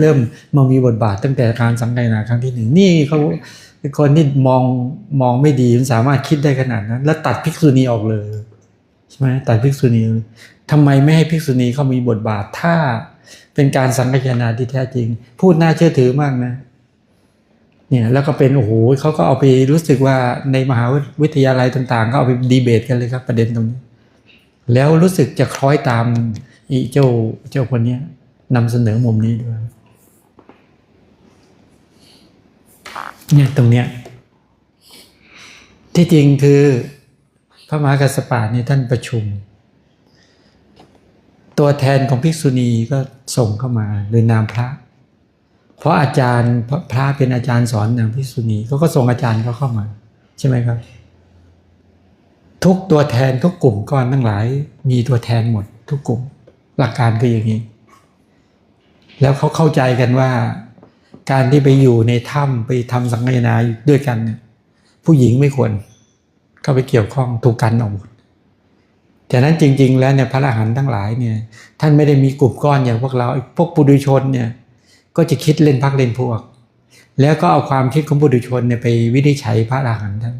เริ่มมามีบทบาทตั้งแต่การสังเกัยนาครั้งที่หนึ่งนี่เขาเป็นคนที่มองมองไม่ดีมันสามารถคิดได้ขนาดนั้น แล้วตัดภิกษุณีออกเลยใช่ไหมตัดภิกษุณีทำไมไม่ให้ภิกษุณีเขามีบทบาทถ้าเป็นการสังกัยนาที่แท้จริง พูดน่าเชื่อถือมากนะเนี่ยแล้วก็เป็นโอ้โหเขาก็เอาไปรู้สึกว่าในมหาวิทยาลัยต่างๆ ก็เอาไปดีเบตกันเลยครับ ประเด็นตรงนี้ แล้วรู้สึกจะคล้อยตามอีเจ้าเจ้าคนเนี้ย นำเสนอมุมนี้ด้วยเนี่ยตรงเนี้ยที่จริงคือพระมหากัสสปะนี่ท่านประชุม ตัวแทนของภิกษุณีก็ส่งเข้ามาโดยนามพระ เพราะอาจารย์พระเป็นอาจารย์สอนนางภิกษุณีเขาก็ส่งอาจารย์เขาเข้ามา ใช่ไหมครับ ทุกตัวแทนทุกกลุ่มก้อนทั้งหลาย มีตัวแทนหมด ทุกกลุ่ม หลักการคืออย่างนี้ แล้วเขาเข้าใจกันว่า การที่ไปอยู่ในถ้ำไปทำสังฆนาด้วยกันเนี่ยผู้หญิงไม่ควร เข้าไปเกี่ยวข้องถูกกันออกหมดแต่นั้นจริง ๆ แล้วเนี่ยพระอรหันต์ทั้งหลายเนี่ยท่านไม่ได้มีกลุ่มก้อนอย่างพวกเราพวกปุถุชนเนี่ยก็จะคิดเล่นพักเล่นพวก แล้วก็เอาความคิดของปุถุชนเนี่ยไปวินิจฉัยพระอรหันต์ท่าน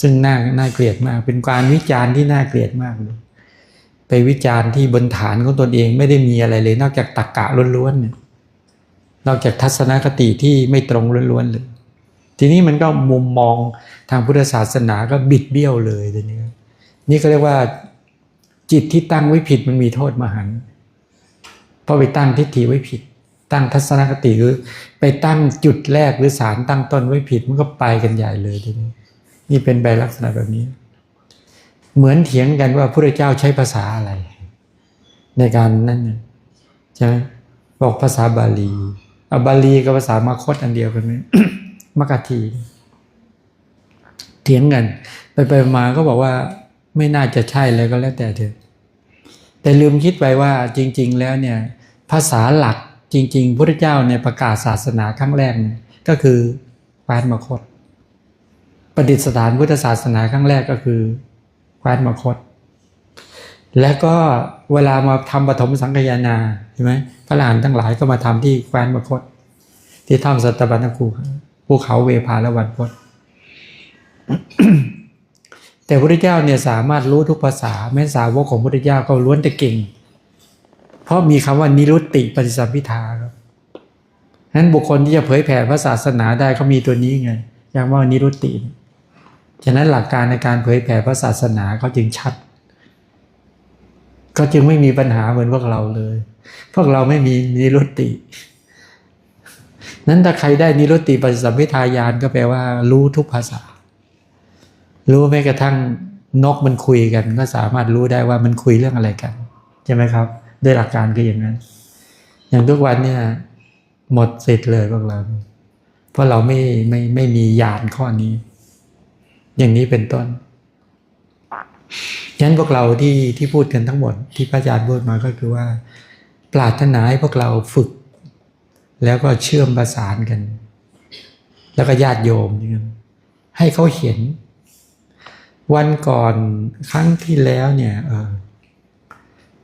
ซึ่งน่าน่าเกลียดมาก เป็นการวิจารณ์ที่น่าเกลียดมากเลย ไปวิจารณ์ที่บนฐานของตนเองไม่ได้มีอะไรเลย นอกจากตรกกะล้วนๆเนี่ยนอกจากทัศนคติที่ไม่ตรงล้วนๆเลยทีนี้มันก็มุมมองทางพุทธศาสนาก็บิดเบี้ยวเลยทีนี้นี่ก็เรียกว่าจิตที่ตั้งไว้ผิดมันมีโทษมหันต์เพราะไปตั้งทิฏฐิไว้ผิด ตั้งทัศนคติคือไปตั้งจุดแรกหรือสารตั้งต้นไว้ผิดมันก็ไปกันใหญ่เลยทีนี้นี่เป็นใบลักษณะแบบนี้ เหมือนเถียงกันว่าพระเจ้าใช้ภาษาอะไร ในการนั่นใช่ไหมบอกภาษาบาลีเอาบาลีกับภาษามาคตอันเดียวกันไหมมกทีเถียงกัน ไปไปมาก็บอกว่าไม่น่าจะใช่เลยก็แล้วแต่เถอะแต่ลืมคิดไปว่าจริง ๆ แล้วเนี่ย ภาษาหลักจริง ๆพระเจ้าในยประกาศศาสนาครั้งแรกก็คือแคว้นมคต ประดิษฐานพุทธศาสนาครั้งแรกก็คือ แคว้นมคต แล้วก็เวลามาทำปฐมสังฆยานาใช่ไหมพระหลานทั้งหลายก็มาทำที่แคว้นมคต ที่ถ้ำสัตบัญญคูภูเขาเวภาละวันพศแต่พระพุทธเจ้าเนี่ยสามารถรู้ทุกภาษา แม้สาวกของพระพุทธเจ้าก็ล้วนแต่เก่ง เพราะมีคำว่านิรุตติปฏิสัมพิทาครับนั้นบุคคลที่จะเผยแผ่พระศาสนาได้เขามีตัวนี้ไงอย่างว่านิรุตติ ฉะนั้นหลักการในการเผยแผ่พระศาสนาเขาจึงชัดก็จึงไม่มีปัญหาเหมือนพวกเราเลย พวกเราไม่มีนิรุตติ นั้นถ้าใครได้นิรุตติปฏิสัมพิทายานก็แปลว่า รู้ทุกภาษา รู้แม้กระทั่งนกมันคุยกัน ก็สามารถรู้ได้ว่ามันคุยเรื่องอะไรกัน ใช่ไหมครับ ด้วยหลักการคือย่างนั้น อย่างทุกวันเนี่ย หมดสิทธิ์เลยพวกเรา เพราะเราไม่ไม่ไม่มีญาณข้อนี้ อย่างนี้เป็นต้นฉะนั้นพวกเราที่ที่พูดกันทั้งหมดที่พระอาจารย์พูดมาก็คือว่า ปรารถนาให้พวกเราฝึก แล้วก็เชื่อมประสานกัน แล้วก็ญาติโยมนี่ให้เขาเห็น วันก่อนครั้งที่แล้วเนี่ยเออ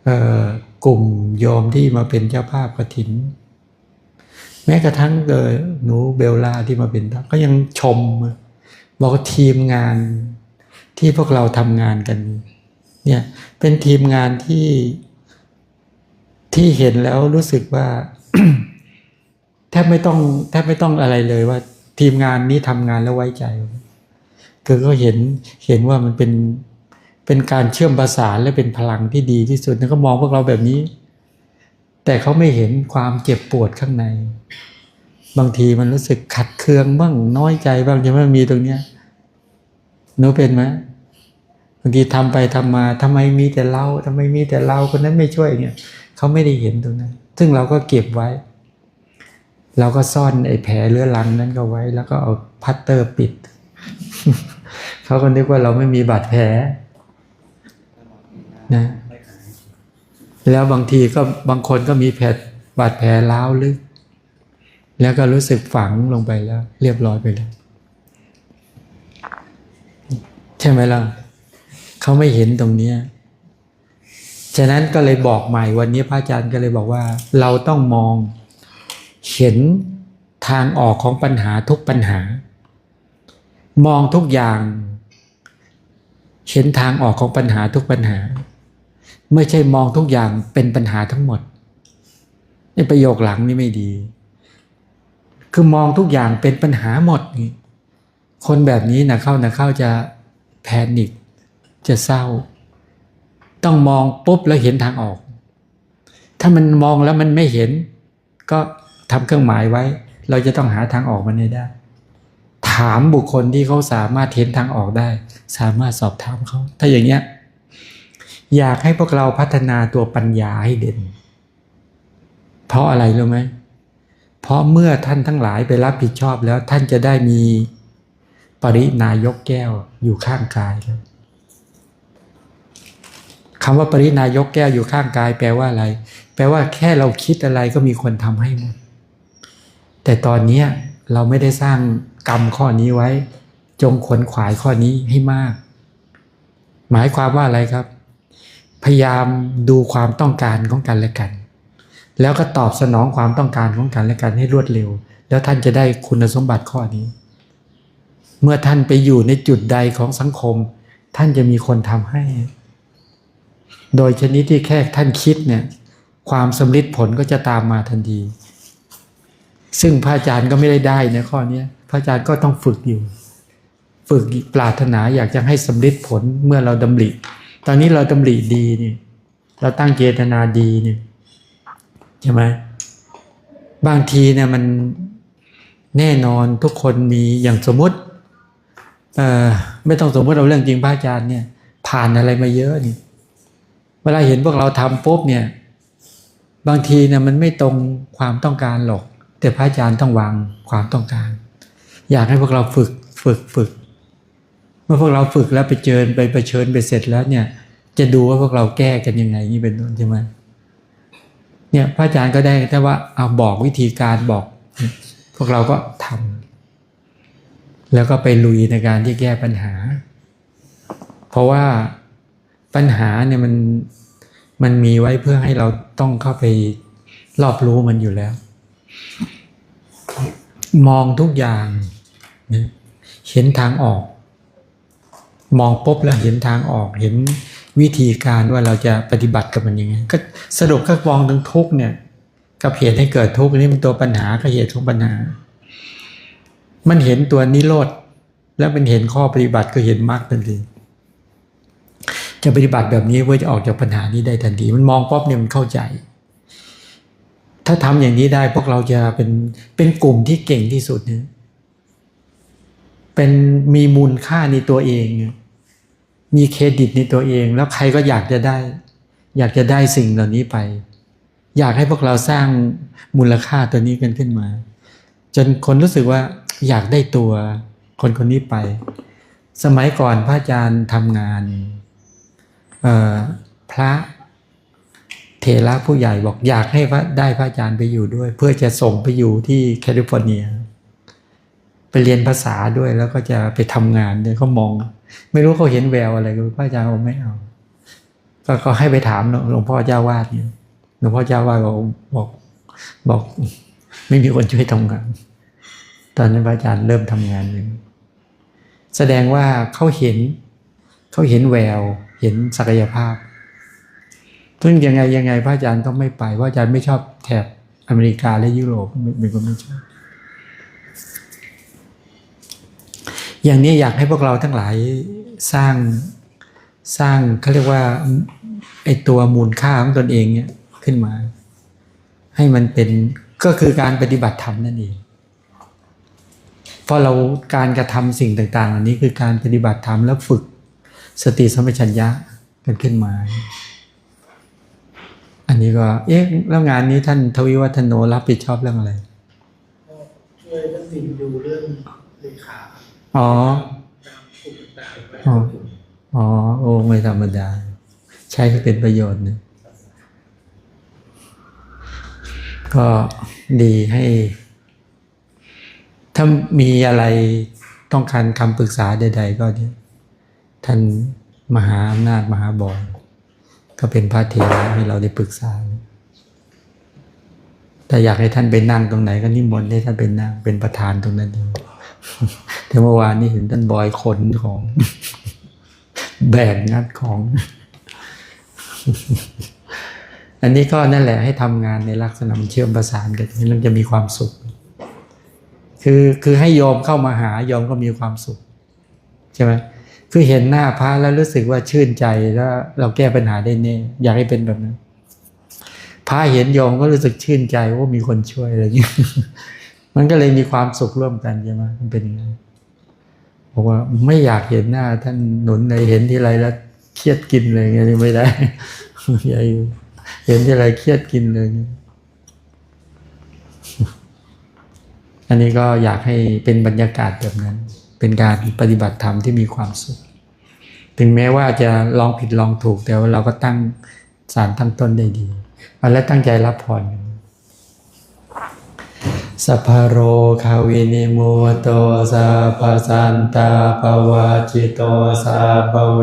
เออกลุ่มโยมที่มาเป็นเจ้าภาพกฐิน แม้กระทั่งเออหนูเบลลาที่มาเป็นก็ยังชม บอกทีมงานที่พวกเราทำงานกันเนี่ยเป็นทีมงานที่ที่เห็นแล้วรู้สึกว่าแทบไม่ต้องแทบไม่ต้องอะไรเลยว่า ทีมงานนี้ทำงานแล้วไว้ใจคือก็เห็นเห็นว่ามันเป็นเป็นการเชื่อมประสานและเป็นพลังที่ดีที่สุดแล้วก็มองพวกเราแบบนี้ แต่เขาไม่เห็นความเจ็บปวดข้างใน บางทีมันรู้สึกขัดเคืองบ้างน้อยใจบ้างใช่ไหมมีตรงเนี้ยหนูเป็นไหมบางทีทำไปทำมาทำไมมีแต่เราทำไมมีแต่เราคนนั้นไม่ช่วยเนี่ยเขาไม่ได้เห็นตรงนั้น ซึ่งเราก็เก็บไว้ เราก็ซ่อนไอ้แผลเรื้อรังนั้นก็ไว้ แล้วก็เอาพัตเตอร์ปิดเขาก็นึกว่าเราไม่มีบาดแผลนะแล้วบางทีก็บางคนก็มีแผลบาดแผลร้าวลึก แล้วก็รู้สึกฝังลงไปแล้ว เรียบร้อยไปแล้วใช่ไหมล่ะเขาไม่เห็นตรงเนี้ยฉะนั้นก็เลยบอกใหม่วันนี้พระอาจารย์ก็เลยบอกว่า เราต้องมองเห็นทางออกของปัญหาทุกปัญหา มองทุกอย่าง เห็นทางออกของปัญหาทุกปัญหา ไม่ใช่มองทุกอย่างเป็นปัญหาทั้งหมดในประโยคหลังนี่ไม่ดี คือมองทุกอย่างเป็นปัญหาหมดนี่คนแบบนี้นะเข้านะเข้าจะแพนิคจะเศร้า ต้องมองปุ๊บแล้วเห็นทางออก ถ้ามันมองแล้วมันไม่เห็น ก็ทำเครื่องหมายไว้ เราจะต้องหาทางออกมันให้ได้ ถามบุคคลที่เขาสามารถเห็นทางออกได้ สามารถสอบถามเขา ถ้าอย่างเงี้ยอยากให้พวกเราพัฒนาตัวปัญญาให้เด่น เพราะอะไรรู้ไหม เพราะเมื่อท่านทั้งหลายไปรับผิดชอบแล้วท่านจะได้มีปรินายกแก้วอยู่ข้างกายแล้วคำว่าปรินายกแก้วอยู่ข้างกาย แปลว่าอะไร แปลว่าแค่เราคิดอะไรก็มีคนทำให้หมด แต่ตอนเนี้เราไม่ได้สร้างกรรมข้อนี้ไว้ จงขนขวายข้อนี้ให้มาก หมายความว่าอะไรครับ พยายามดูความต้องการของกันและกัน แล้วก็ตอบสนองความต้องการของกันและกันให้รวดเร็ว แล้วท่านจะได้คุณสมบัติข้อนี้ เมื่อท่านไปอยู่ในจุดใดของสังคม ท่านจะมีคนทำให้ โดยชนิดที่แค่ท่านคิดเนี่ยความสำลิดผลก็จะตามมาทันที ซึ่งพระอาจารย์ก็ไม่ได้ได้ในข้อนี้พระอาจารย์ก็ต้องฝึกอยู่ ฝึกปรารถนาอยากจะให้สำลิดผลเมื่อเราดำริ ตอนนี้เราดำริดีนี่ เราตั้งเจตนาดีเนี่ย ใช่ไหมบางทีเนี่ยมันแน่นอนทุกคนมีอย่างสมมติเอ่อไม่ต้องสมมติเราเรื่องจริงพระอาจารย์เนี่ย ผ่านอะไรมาเยอะนี่เวลาเห็นพวกเราทำปุ๊บเนี่ย บางทีเนี่ยมันไม่ตรงความต้องการหรอก แต่พระอาจารย์ต้องวางความต้องการ อยากให้พวกเราฝึกฝึกฝึก เมื่อพวกเราฝึกแล้วไปเจอไปไปเชิญไปเสร็จแล้วเนี่ย จะดูว่าพวกเราแก้กันยังไงนี่เป็นต้นใช่ไหม เนี่ยพระอาจารย์ก็ได้แต่ว่าเอาบอกวิธีการบอก พวกเราก็ทำแล้วก็ไปลุยในการที่แก้ปัญหา เพราะว่าปัญหาเนี่ยมันมันมีไว้เพื่อให้เราต้องเข้าไปรอบรู้มันอยู่แล้ว มองทุกอย่างเห็นทางออก มองปุ๊บแล้วเห็นทางออกเห็น วิธีการว่าเราจะปฏิบัติกับมันยังไงก็สรุปก็มองถึงทุกเนี่ยกับเหตุให้เกิดทุกข์นี่เป็นตัวปัญหากับเหตุของปัญหา มันเห็นตัวนิโรธแล้วมันเห็นข้อปฏิบัติก็เห็นมรรคทันทีจะปฏิบัติแบบนี้เพื่อจะออกจากปัญหานี้ได้ทันที มันมองป๊อบเนี่ยมันเข้าใจ ถ้าทำอย่างนี้ได้พวกเราจะเป็นเป็นกลุ่มที่เก่งที่สุดเนี่ยเป็นมีมูลค่าในตัวเอง มีเครดิตในตัวเอง แล้วใครก็อยากจะได้ อยากจะได้สิ่งเหล่านี้ไป อยากให้พวกเราสร้างมูลค่าตัวนี้กันขึ้นมา จนคนรู้สึกว่าอยากได้ตัวคนคนนี้ไป สมัยก่อนพระอาจารย์ทำงานพระเทระผู้ใหญ่บอกอยากให้พระได้พระอาจารย์ไปอยู่ด้วย เพื่อจะส่งไปอยู่ที่แคลิฟอร์เนีย เรียนภาษาด้วยแล้วก็จะไปทำงานเนี่ยเขามอง ไม่รู้เขาเห็นแววอะไรพระอาจารย์บอกไม่เอาก็เขาให้ไปถามหลวงพ่อเจ้าวาดเนี่ยหลวงพ่อเจ้าวาดบอกบอกบอก ไม่มีคนช่วยทำงาน ตอนนั้นพระอาจารย์เริ่มทำงานเองแสดงว่าเขาเห็นเขาเห็นแวว เห็นศักยภาพซึ่งยังไงยังไงพระอาจารย์ก็ไม่ไปพระอาจารย์ไม่ชอบแถบอเมริกาและยุโรปเป็นคนไม่ชอบ อย่างนี้อยากให้พวกเราทั้งหลายสร้างสร้างเขาเรียกว่าไอตัวมูลค่าของตนเองเนี่ยขึ้นมา ให้มันเป็นก็คือการปฏิบัติธรรมนั่นเองเพราะเราการกระทำสิ่งต่างๆอันนี้คือการปฏิบัติธรรมแล้วฝึกสติสัมปชัญญะกันขึ้นมา อันนี้ก็เอ๊ะแล้วงานนี้ท่านทวิวัฒโนรับผิดชอบเรื่องอะไรช่วยท่านสิงดูเรื่องเลขา อ๋ออ๋ออ๋อ โอ้ไม่ธรรมดา ใช้ให้เป็นประโยชน์นะก็ดีให้ ถ้ามีอะไรต้องการคำปรึกษาใด ๆ ก็ท่านมหาอำนาจมหาบอลก็เป็นพระเทระให้เราได้ปรึกษา แต่อยากให้ท่านไปนั่งตรงไหนก็นิมนต์ให้ท่านไปนั่งเป็นประธานตรงนั้นเลย แต่เมื่อวานนี้เห็นท่านบอยขนของ แบกงัดของ อันนี้ก็นั่นแหละให้ทำงานในลักษณะมันเชื่อมประสานกันนี่มันจะมีความสุข คือคือให้โยมเข้ามาหาโยมก็มีความสุขใช่ไหมคือเห็นหน้าพระแล้วรู้สึกว่าชื่นใจแล้ว เราแก้ปัญหาได้แน่อยากให้เป็นแบบนั้นพระเห็นโยมก็รู้สึกชื่นใจว่ามีคนช่วยอะไรอย่างเงี้ย มันก็เลยมีความสุขร่วมกันใช่ไหมมันเป็นอย่างนั้นบอกว่าไม่อยากเห็นหน้า ท่านหนุนเลยเห็นที่ไรแล้วเครียดกินเลยไงนี่ไม่ได้อย่าอยู่เห็นที่ไรเครียดกินเลย อันนี้ก็อยากให้เป็นบรรยากาศแบบนั้น เป็นการปฏิบัติธรรมที่มีความสุข ถึงแม้ว่าจะลองผิดลองถูกแต่ว่าเราก็ตั้งสารตั้งต้นได้ดี และตั้งใจรับพรกัน สัพพโรคาวินิโมโตสัพพสันตาปวาจิโตสัพเว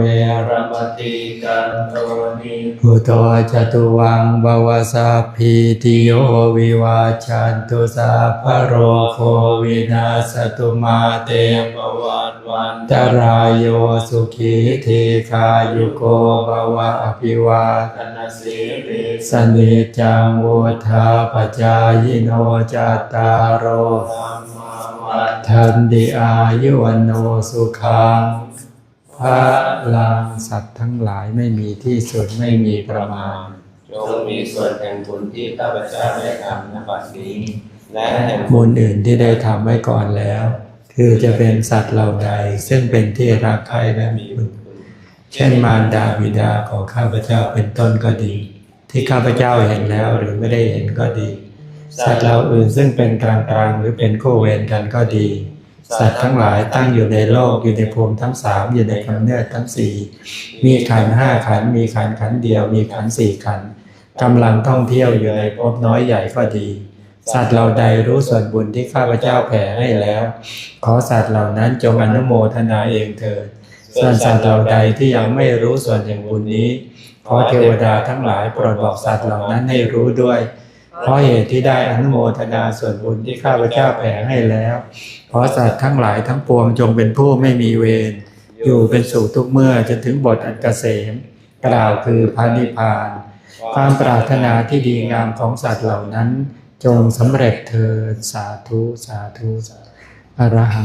รมติกันโตนิพุทโธจตุวังบวสัพพิติโยวิวาจันตุสัพพโรโควินาสตุมาเตปวัตวันตรายโยสุขีเทคายุโกภวะอภิวาทนาสิริสนิจจังวุธาปจายโนจัตตารโรวัฏันติอายุวันโนสุขังพระลังสัตว์ทั้งหลายไม่มีที่สุดไม่มีประมาณจงมีส่วนแห่งบุญที่ข้าพเจ้าได้ทำณบัดนี้ และแห่งบุญอื่นที่ได้ทำไว้ก่อนแล้ว คือจะเป็นสัตว์เหล่าใด ซึ่งเป็นที่รักใคร่และมีบุญเช่นมารดาบิดาของข้าพเจ้าเป็นต้นก็ดี ที่ข้าพเจ้าเห็นแล้วหรือไม่ได้เห็นก็ดี สัตว์เหล่าอื่นซึ่งเป็นกลางกลางๆหรือเป็นคู่เวรกันก็ดี สัตว์ทั้งหลายตั้งอยู่ในโลกอยู่ในภูมิทั้งสามอยู่ในกำเนิดทั้งสี่มีขันธ์ห้าขันธ์มีขันธ์ขันธ์เดียว มีขันธ์สี่ขันธ์กำลังท่องเที่ยวอยู่ในภพน้อยใหญ่ก็ดี สัตว์เหล่าใดรู้ส่วนบุญที่ข้าพเจ้าแผ่ให้แล้ว ขอสัตว์เหล่านั้นจงอนุโมทนาเองเถิดส่วนสัตว์เหล่าใดที่ยังไม่รู้ส่วนแห่งบุญนี้ขอเทวดาทั้งหลายโปรดบอกสัตว์เหล่านั้นให้รู้ด้วย เพราะเหตุที่ได้อนุโมทนาส่วนบุญที่ข้าพเจ้าแผ่ให้แล้ว ขอสัตว์ทั้งหลายทั้งปวงจงเป็นผู้ไม่มีเวร อยู่เป็นสุขทุกเมื่อจนถึงบทอันเกษม กล่าวคือพระนิพพาน ความปรารถนาที่ดีงามของสัตว์เหล่านั้น จงสำเร็จเถิดสาธุสาธุสาธุอรหัง